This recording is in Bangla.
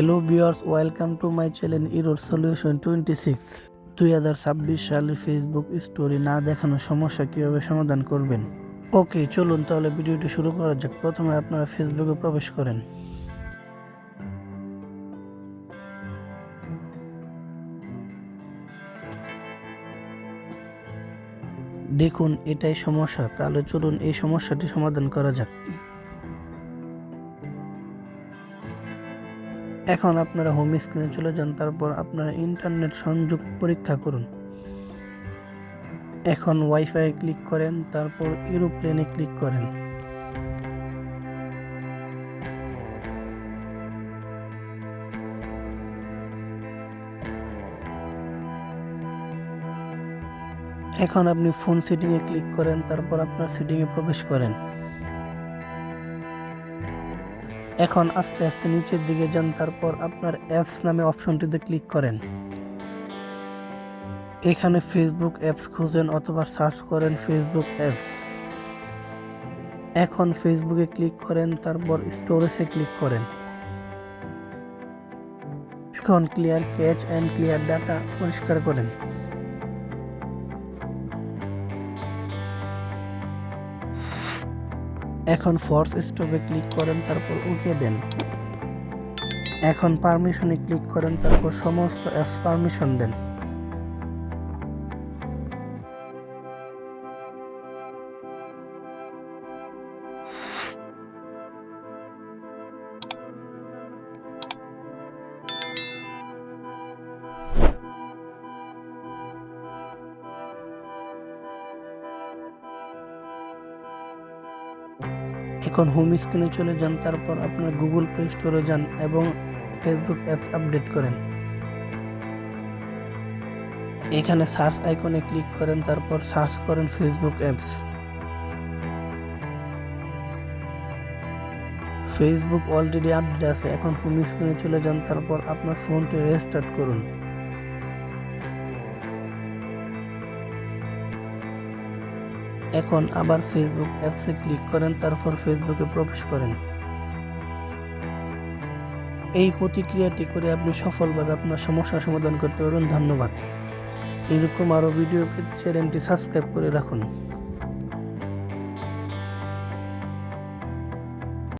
Hello viewers welcome to my channel error solution twenty six দুই হাজার ছাব্বিশ সালে ফেসবুক স্টোরি না দেখানোর সমস্যা কীভাবে সমাধান করবেন? ওকে চলুন তাহলে ভিডিওটি শুরু করা যাক। প্রথমে আপনারা ফেসবুকে প্রবেশ করেন। দেখুন, এটাই সমস্যা। তাহলে চলুন এই সমস্যাটি সমাধান করা যাক। এখন আপনারা হোম স্ক্রিনে চলে যান, তারপর আপনারা ইন্টারনেট সংযোগ পরীক্ষা করুন। এখন ওয়াইফাই ক্লিক করেন, তারপর এরোপ্লেনে ক্লিক করেন। এখন আপনি ফোন সেটিংয়ে ক্লিক করেন, তারপর আপনার সেটিংয়ে প্রবেশ করেন। এখন আস্তে আস্তে নিচের দিকে যান, তারপর আপনার অ্যাপস নামে অপশনটিতে ক্লিক করেন। এখানে ফেসবুক অ্যাপস খুঁজেন অথবা সার্চ করেন ফেসবুক অ্যাপস এখন ফেসবুকে ক্লিক করেন, তারপর স্টোরেজে ক্লিক করেন। এখন clear cache and clear data পরিষ্কার করেন। এখন ফোর্স স্টপে ক্লিক করেন, তারপর ওকে দেন। এখন পারমিশনে ক্লিক করেন, তারপর সমস্ত অ্যাপস পারমিশন দেন। এখন হোম স্ক্রিনে চলে যান, তারপর আপনার গুগল প্লে স্টোরে যান এবং ফেসবুক অ্যাপস আপডেট করেন। এখানে সার্চ আইকনে ক্লিক করেন, তারপর সার্চ করেন Facebook apps Facebook already update আছে, এখন হোম স্ক্রিনে চলে যান, তারপর আপনার ফোনটি রেস্টার্ট করুন। এখন আবার ফেসবুক অ্যাপসে ক্লিক করেন, তারপর ফেসবুকে প্রবেশ করেন। এই প্রতিক্রিয়াটি করে আপনি সফলভাবে আপনার সমস্যা সমাধান করতে পারবেন। ধন্যবাদ। এরকম আরও ভিডিও পেতে চ্যানেলটি সাবস্ক্রাইব করে রাখুন।